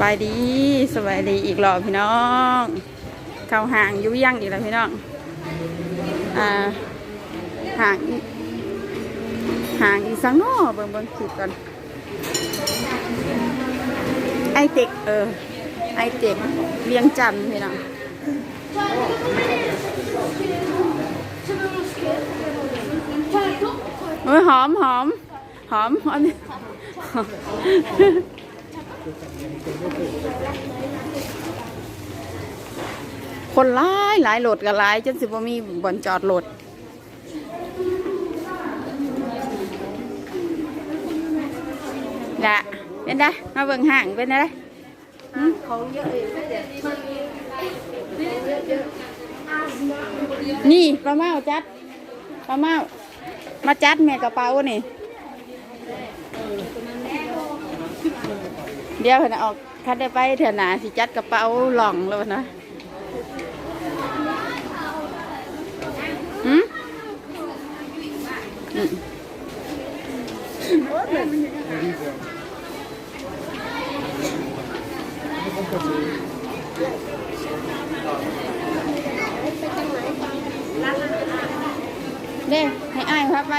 บายดีสบายดีอีกรอพี่น้องเข้าห่างยุ่ยยั่งอีกแล้วพี่น้องอ่าห่างห่างอีกสังนอเบิ่งเบิ่งคลิปกันไอเต็กเออไอเต็กเวียงจันทน์พี่น้องเอ้ยหอมหอมหอมอันนี้ คนหลายหลายโหลดกับหลายจนสิบ่มีบ่อนจอดโหลดละเป็นได้มาเบิ่งห่างเป็นได้ของเยอะนี่ปลาเมาจัดปลาเมามาจัดแม่กระเป๋านี่ เดี๋ยวเพิ่นออกคัดได้ไปเถอะนะสิจัดกระเป๋าหล่องแล้วนะหืมอืมเด้ให้อ้ายพาไป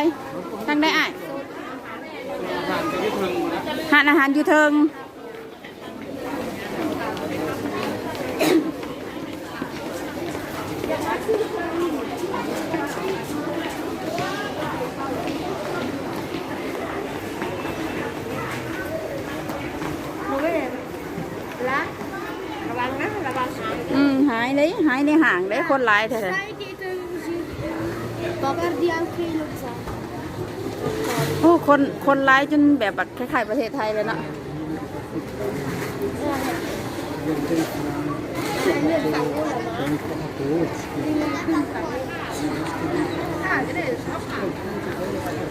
ตั้งได้อ้ายหานอาหารอยู่เทิง ละระวังนะระวังหาง อืมหายเลยหายในห่างได้คนหลายแท้ Sai di tu Bakar di anche lo sa ๆโอ้คนคนหลายจนแบบแบบคล้ายๆประเทศไทยเลยเนาะ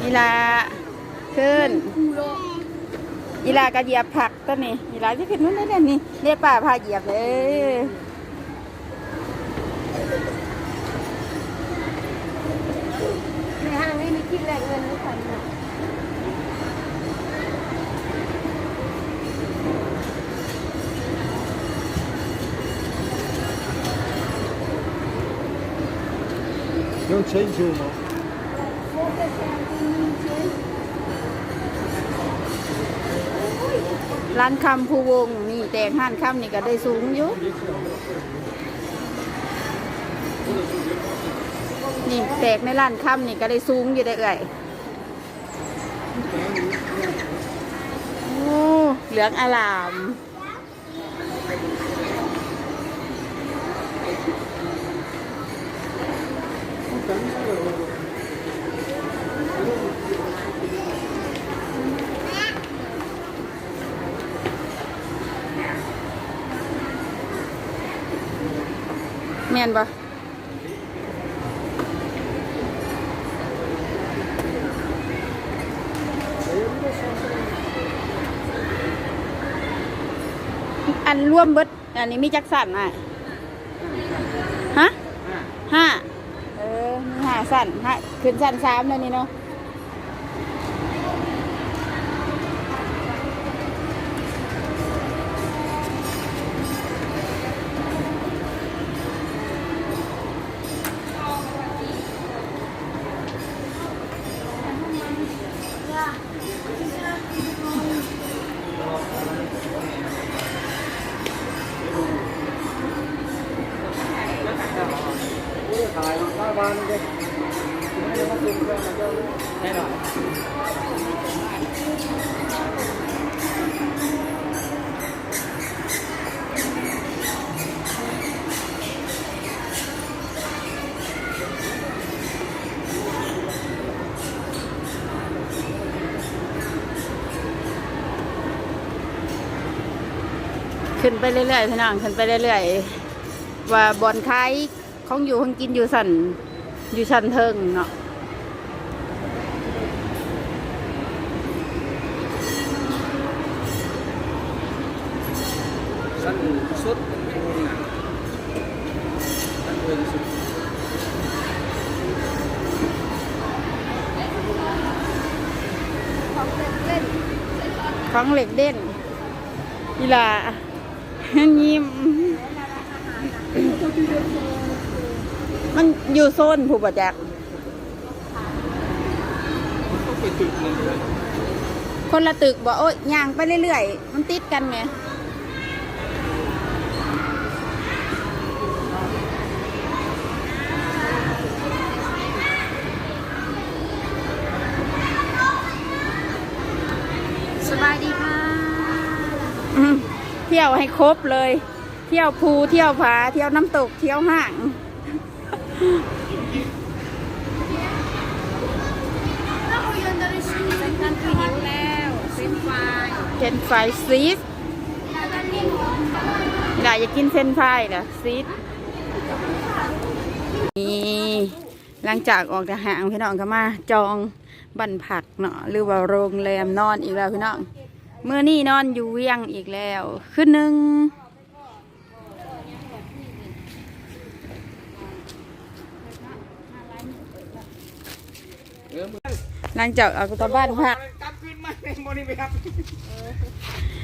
อีลาขึ้นอีลากระเหยียบผักต้นนี้อีลาจะขึ้นนู้นได้นี่เรียกป่าพาเหยียบเลย ใน ห้างนี้มีคิดแลกเงินทุกคนนะ Non c'è il giorno. ร้านคำภูวง นี่แตกห้านคำนี่ก็ได้สูงอยู่ นี่แตกในร้านค่ำนี่ก็ได้สูงอยู่ได้เอ่ยโอ้เหลืองอลามแม่นป นร่วมเบิดอันนี้มีจักสันอะฮะห้าเออมีห้าสันห้าขึ้นสันสามแล้วนี่เนาะ ขึ้นไปเรื่อยๆพี่น้องขึ้นไปเรื่อยๆว่าบอนคายของอยู่ของกินอยู่สั่น อยู่ชั้นเทิงเนาะ Săn suốt Săn thường suốt ของเล่นเล่นของเหล็กเด่นนี่ล่ะยิ้ม มันอยู่โซนผู้บาจักต้องไปตึกหนึงเลยคนละตึกบอกโอ้ยย่างไปเรื่อยๆ มันติดกันไงสบายดีค่ะเที่ยวให้ครบเลย เที่ยวภูเที่ยวผาเที่ยวน้ำตกเที่ยวห้าง นั่นคือหิวแล้วเส้นไฟ เฟรนช์ฟรายซีสอยากกินเฟรนช์ฟรายเหรอซีสนี่หลังจากออกจากห้างพี่น้องก็มา จองบันผักเนาะหรือว่าโรงแรมนอนอีกแล้วพี่น้องเมื่อนี่นอนอยู่เวียงอีกแล้วขึ้นหนึ่ง หลังจากออกจากบ้านพักกลับขึ้นมาในโมนี่ไปครับ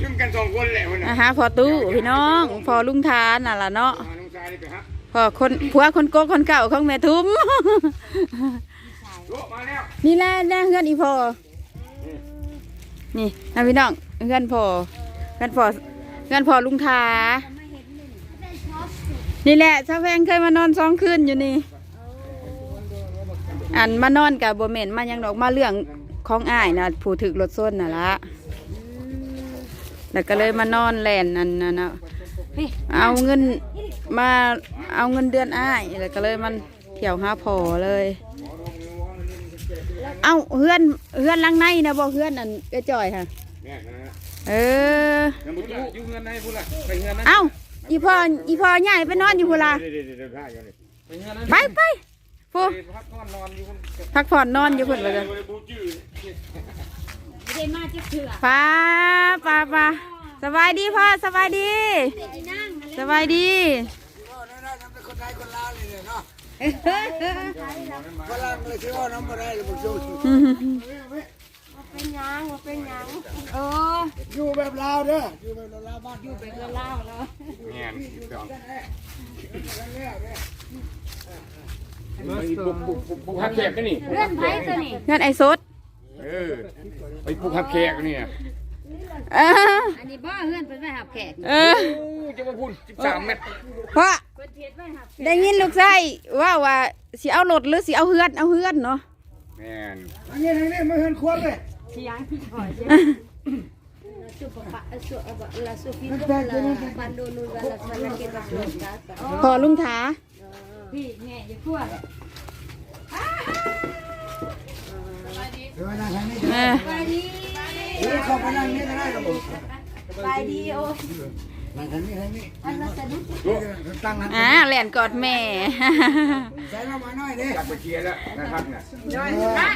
ยุ่งกันสองคนแหละวันน่ะนะฮะพอตู้พี่น้องพอลุงทานน่ะล่ะเนาะมาน้องชายนี่ไปครับพอคนผัวคนโกกคนเก่าของแม่ทุ้มโลมาแล้วนี่แหละนะเพื่อนอีพอนี่นะพี่น้องเพื่อนพอเพื่อนพอเพื่อนพอลุงทานี่แหละชาวแพงเคยมานอนสองคืนอยู่นี่ อันมานอนกับโบเมนมายังดอกมาเรื่องของอ้ายนะผู้ถึกรถส้นน่ะละแล้วก็เลยมานอนแลนนั่นน่ะนะเอาเงินมาเอาเงินเดือนอ้ายแล้วก็เลยมันเที่ยวหาพอเลย เอาเฮือนเฮือนหลังในนะบอกเฮือนอันเอ้ยจ่อยค่ะเนี่ยนะฮะเออเอาอีพ่ออีพ่อใหญ่ไปนอนอยู่พูละเดี๋ยวเดี๋ยวเดี๋ยวได้กันลยไปไป ไปพูพักนอนนอนอยู่คนพักผ่อนนอนอยู่พุ่นไปเลยบูจื้อเดมาจะเถื่อป้าป้าป้าสบายดีพ่อสบายดีนั่งสบายดีฝรั่งเลยที่ว่าน้ำมาได้เลยบุจูเป็นยังว่าเป็นยังเอออยู่แบบลาวเด้ออยู่แบบลาวบ้านอยู่เป็นเรื่องเล่าแล้วเนี่ย บุกบุกบุกบุกฮักแขกกันนี่เรื่องไผ่ตัวนี้เฮือนไอ้สดเออไปบุกฮักแขกนี่เอออันนี้บ่เพื่อนเป็นไปหับแขกเออจะมาพูด13เมตรพ่อเป็นเทียดไปหับได้ยินลูกชายว่าว่าสิเอารถหรือสิเอาเฮือนเอาเฮือนเนาะแม่นเสียงที่ถอยสุปปะสุปะละสุฟินละบันโดนุละละสันเกตสุกัสพอลุงทา พี่แง่อย่าพัวเออไปดีเข้าไปนั่งนี่ก็ได้ครับไปดีโอนั่งทางนี้ทางนี้อันละสะดุดตั้งนั้นอ่าแล่นกอดแม่ ใส่ลงมาหน่อยดิจับไปเชียร์แล้วนะครับเนี่ย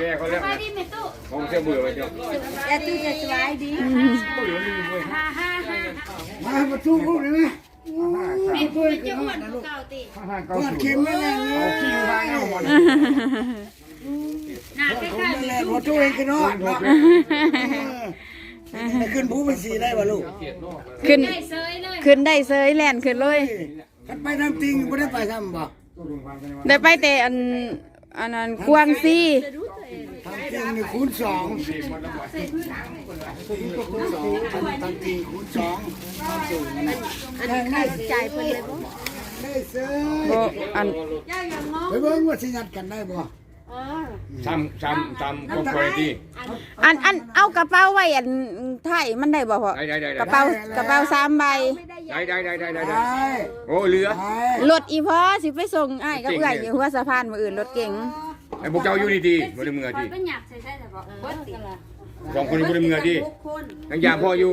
แม่เขาเรียกไปดีแม่ตู้ผมเชื่อเบื่อไปเจ้าอย่าตู้จะสบายดีฮ่าฮ่าฮ่ามาประตูพูดเลยไหม เป็นผู้จะอ้วนเก่าติกอดเข็มไม่แรงเลยเอาขี้ทางเอาหมดหน้าใกล้ๆแรงประตูเองกันเนาะขึ้นผู้เป็นสีได้ป่ะลูกขึ้นได้เซยเลยขึ้นได้เซยแล่นขึ้นเลยขันไปน้ำติงไม่ได้ไปทำบ่ได้ไปแต่อันอันนั้นกวางซี ทำติงนี่คูณสองคูณสองทำติงคูณสองแทงได้จ่ายเพิ่นเลยบ่ได้เสือบ่อันไปเบิ่งว่าสิยัดกันได้บ่อ๋อทำทำทำคุณภาพดีอันอันเอากระเป๋าไว้อันไทยมันได้บ่พ่อได้ได้ได้กระเป๋ากระเป๋าสามใบได้ได้ได้ได้ได้ได้โอ้เหลือรถอีพอสิไปส่งอ้ายกับเอื้อยอยู่หัวสะพานมื้ออื่นรถเก๋งไอ้พวกเจ้าอยู่ดีๆบ่ได้มือคอดียเป็นหยักใส่ใส่แต่บ่เบิดติสองคนบ่ได้มือดีคนทั้งยามพ่ออยู่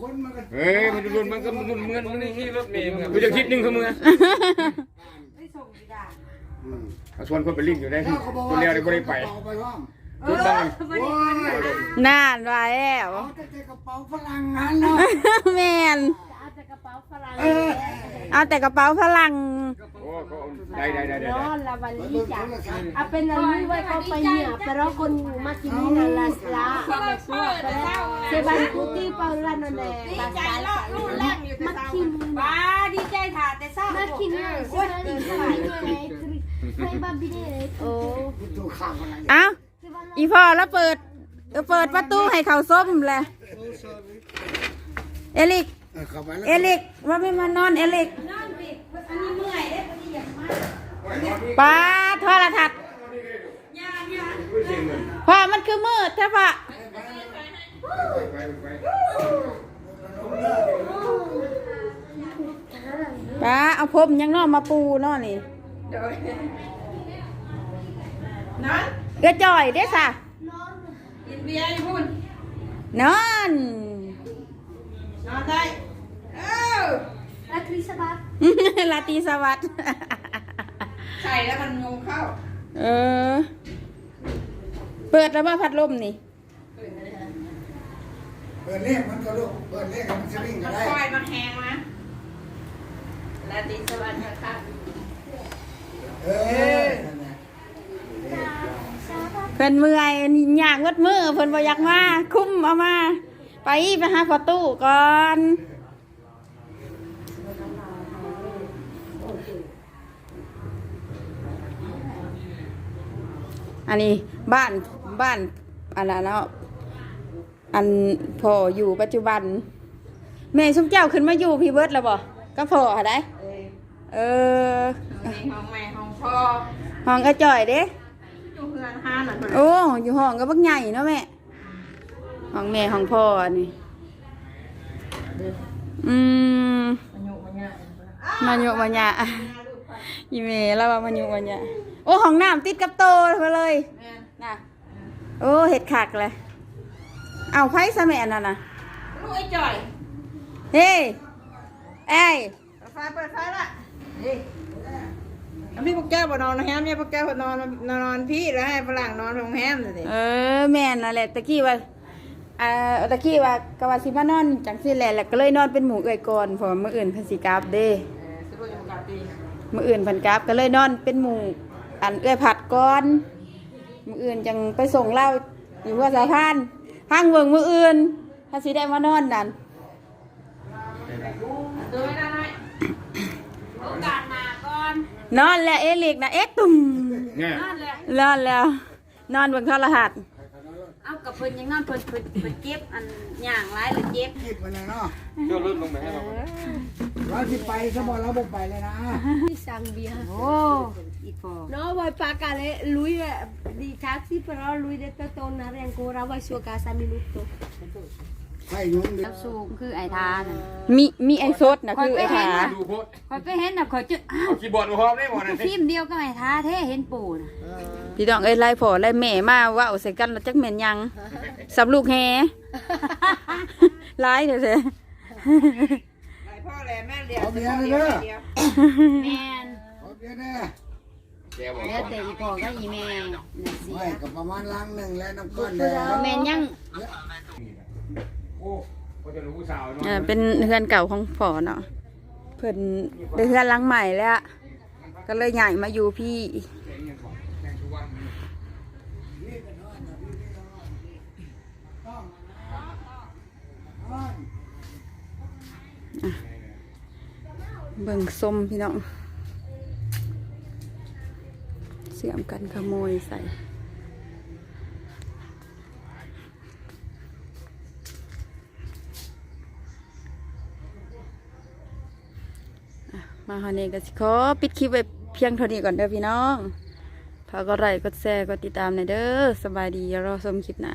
คนมันก็เฮ้ยมันรุนมันก็มันรุนเหมือนมันนี่รถเมล์มันจะคิดนึงเขามือเอาชวนคนไปลิงอยู่ได้เขาบอกคนว่าเดียวได้บ่ได้ไปเอาไปห้องชุดบ้างโอ้ยนานว่าแล้วเอาแต่กระเป๋าฝรั่งหันเนาะแม่นเอาแต่กระเป๋าฝรั่งเออเอาแต่กระเป๋าฝรั่งโอ้เขา ได้ได้ได้ได้นอนละวันนี้จ้ะเอาเป็นอันนี้ไว้ก็ไปเนี่ยไปรอคนมากินนี่นั่นละลาเอาไปซั่วไปแล้วเซบันคุกกี้เปาลานนแหละบาสายลูกแรกอยู่แต่เช้า Kini sekali sekali Hai babi ni. Oh. ตัวข้างพลังเอ้าอีพ่อแล้วเปิดเออเปิดประตูให้เขาส้มแหละเอลิก เออเข้าไปแล้วเอลิกว่าไม่มานอนเอลิก ป้าโทรทัศน์พ่อมันคือมืดใช่ปะป้าเอาผมยังนอกมาปูเนอนี่เกระจ่อยเด้อค่ะกินเบียร์อยู่พุ่นนอน Ratri sabar. ลาตรีสวัสดิ์ใส่ แล้วมันงงเข้า เออ เปิดแล้วว่าพัดลมนี่เปิดเลขมันก็ลูกเปิดเลขมันจะวิ่งก็ได้ คอยมันแหงนะลาตรีสวัสดิ์ค่ะเออนั่นแหละเพิ่นเมื่อยอยากวัดมือเพิ่นบ่อยากมา คุ้มเอามา ไปไปหาพอตู้ก่อน อันนี้บ้านบ้านอันนั้นเนาะอันพ่ออยู่ปัจจุบัน แม่ชุมเจ้าขึ้นมาอยู่พี่เบิร์ดแล้วบ่ก็พ่อหาได้เออห้องแม่ห้องพ่อห้องกระจ่อยเด้อยู่เพื่อนห้าหน่อยโอ้อยู่ห้องก็บักใหญ่เนาะแม่ห้องแม่ห้องพ่ออันนี่อืมมันอยู่มันเนี่ยมาโยมาหยะอีเมแล้วว่ามาโยมาหยะ โอ้ห้องน้ำติดกับโตมาเลยแม่น่ะโอ้เห็ดขักเลยเอาไพ่ซะแม่นั่นน่ะลูกไอ้จ่อยเฮ้ยเอ้ยเปิดไฟเปิดไฟละนี่พี่พวกแก้วบ่นอนนะฮะเนี่ยพวกแก้วนอนนอนพี่แล้วให้ฝรั่งนอนโรงแรมเลยเออแม่นนั่นแหละตะกี้ว่าอ่าตะกี้ว่ากะว่าสิมานอนจังซี่แหละแล้วก็เลยนอนเป็นหมู่เอ้อยก่อนเพราะว่ามื้ออื่นเพิ่นสิกลับเด้สรุปยังกลับดีมื้ออื่นเพิ่นกลับก็เลยนอนเป็นหมู่ อันเอ้อยผัดก่อนมื้ออื่นจังไปส่งเหล้าอยู่หัวสะพานพังเบิ่งมื้ออื่นถ้าสิได้มานอนนั่นดูไม่ได้ไหมโอกาสมาก่อนนอนแล้วเอลิกนะเอ๊ะตุ่มเนี่ยนั่นแหละนอนแล้ว นอนเบิ่งโทรทัศน์เอากับเพิ่นยังนอนเพิ่นเพิ่นเพิ่นเจ็บอันย่างหลายหรือเจ็บคิดมันนะเนาะเที่ยวรถลงไปให้เราเราที่ไปสมอเราบอกไปเลยนะ sang bia โอ้อีกพอ no vuoi pagare lui eh, di taxi però lui deve tornare ancora vai sua casa minuto ใช่ยุ่งเดียวสูงคือไอ้ทาน่ะมีมีไอโซดนะคือไอถาดูโพสคอยไปเห็นน่ะคอยจะอ้าวเอาคีย์บอร์ดมาพร้อมได้หมดนะฟิล์มเดียวก็ไอ้ทาแท้เห็นปู่น่ะพี่น้องเอ้ยไล่พ่อไล่แม่มาว่าเอาใส่กันแล้วจักแม่นยังสับลูกแฮไล่เด้อเซ่ไหนพ่อแหละแม่เลี้ยงเอาเบียร์เลยเด้อแม่นเอาเบียร์เด้อแกบอก แล้วแต่อีพ่อก็อีแม่น่ะสิไม่กับประมาณลังหนึ่งแล้วน้ำก้อนเด้อแม่นยังโอ้ก็จะรู้สาวเนาะเออเป็นเฮือนเก่าของพ่อเนาะเพิ่นได้เฮือนหลังใหม่แล้ว ก็เลยย้ายมาอยู่พี่เบิ่งส้มพี่น้อง เสียมกันขโมยใส่ มาฮอนเองก็สิขอปิดคลิปไว้เพียงเท่านี้ก่อนเด้อพี่น้องฝาก็ไลค์กดแชร์กดติดตามในเด้อสบายดีอย่ารอชมคลิปหน้า